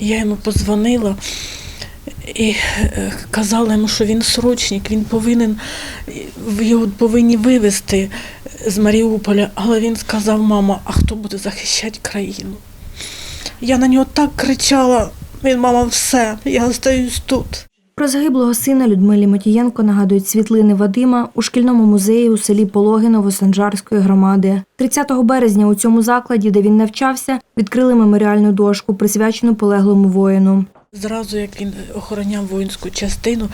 Я йому позвонила і е, казала йому, що він срочник, він повинен, його повинні вивезти з Маріуполя. Але він сказав, мама, а хто буде захищати країну? Я на нього так кричала, він, мама, все, я остаюсь тут. Про загиблого сина Людмилі Матієнко нагадують світлини Вадима у шкільному музеї у селі Пологиново Санжарської громади. 30 березня у цьому закладі, де він навчався, відкрили меморіальну дошку, присвячену полеглому воїну. Зразу, як він охороняв воїнську частину,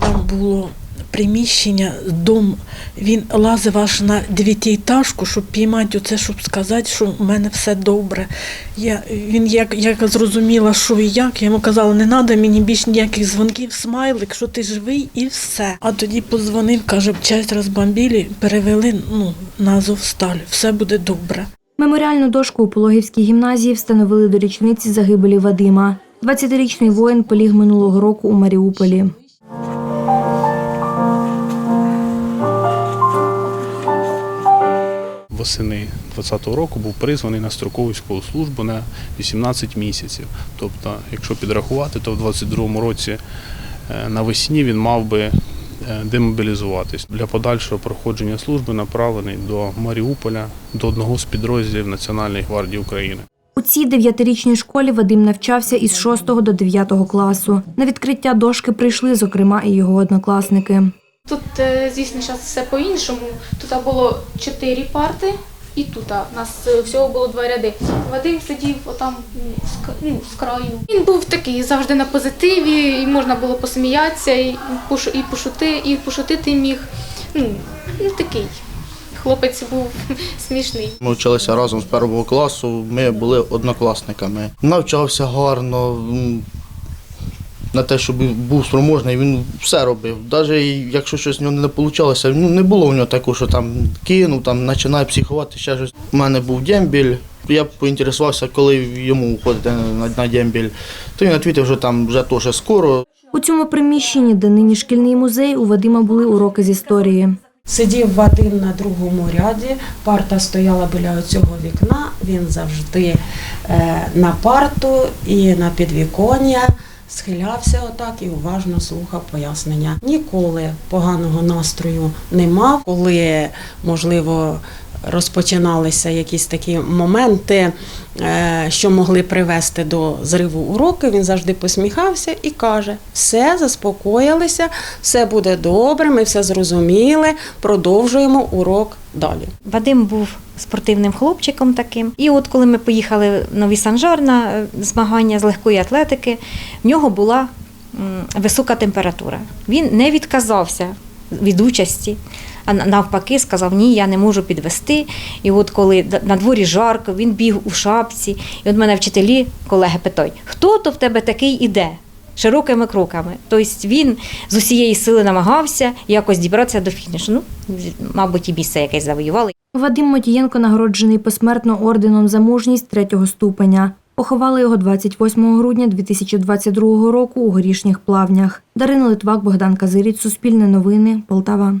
там було приміщення, дом. Він лазив аж на дев'ятиэтажку, щоб піймати оце, щоб сказати, що в мене все добре. Я, він як, як зрозуміла, що і як, я йому казала, не треба мені більш ніяких дзвонків, смайлик, що ти живий і все. А тоді позвонив, каже, часть розбомбілі, перевели ну, на Азовсталь, все буде добре. Меморіальну дошку у Пологівській гімназії встановили до річниці загибелі Вадима. 20-річний воїн поліг минулого року у Маріуполі. Восени 2020 року був призваний на строкову службу на 18 місяців. Тобто, якщо підрахувати, то в 2022 році е, навесні він мав би е, демобілізуватись. Для подальшого проходження служби направлений до Маріуполя, до одного з підрозділів Національної гвардії України. У цій дев'ятирічній школі Вадим навчався із 6 до 9 класу. На відкриття дошки прийшли, зокрема, і його однокласники. Тут, е, звісно, зараз все по-іншому. Тут було чотири парти, і тут у нас е, всього було два ряди. Вадим сидів отам ну, з, краю. Він був такий завжди на позитиві, і можна було посміятися, і, пошути, і пошутити міг. Ну, ну такий. Хлопець був смішний. Ми вчилися разом з першого класу, ми були однокласниками. Навчався гарно. На те, щоб був спроможний, він все робив. Навіть якщо щось в нього не вийшло, ну, не було в нього такого, що там кинув, там починає психувати, ще щось. У мене був дембіль. Я поінтересувався, коли йому входити на, на дембіль. То він відповів, що там вже теж скоро. У цьому приміщенні, де нині шкільний музей, у Вадима були уроки з історії. Сидів Вадим на другому ряді, парта стояла біля цього вікна, він завжди е, на парту і на підвіконня схилявся отак і уважно слухав пояснення. Ніколи поганого настрою не мав, коли, можливо, розпочиналися якісь такі моменти, е, що могли привести до зриву уроку, він завжди посміхався і каже: все, заспокоїлися, все буде добре, ми все зрозуміли, продовжуємо урок далі. Вадим був спортивним хлопчиком таким. І от коли ми поїхали в Новий Санжар на е, змагання з легкої атлетики, в нього була висока температура. Він не відказався від участі, а навпаки сказав, ні, я не можу підвести. І от коли на дворі жарко, він біг у шапці. І от мене вчителі, колеги питають, хто то в тебе такий іде? Широкими кроками. Тобто він з усієї сили намагався якось дібратися до фінішу. Ну, мабуть, і місце якесь завоювали. Вадим Матієнко нагороджений посмертно орденом за мужність третього ступеня. Поховали його 28 грудня 2022 року у горішніх плавнях. Дарина Литвак, Богдан Казиріць, Суспільне новини, Полтава.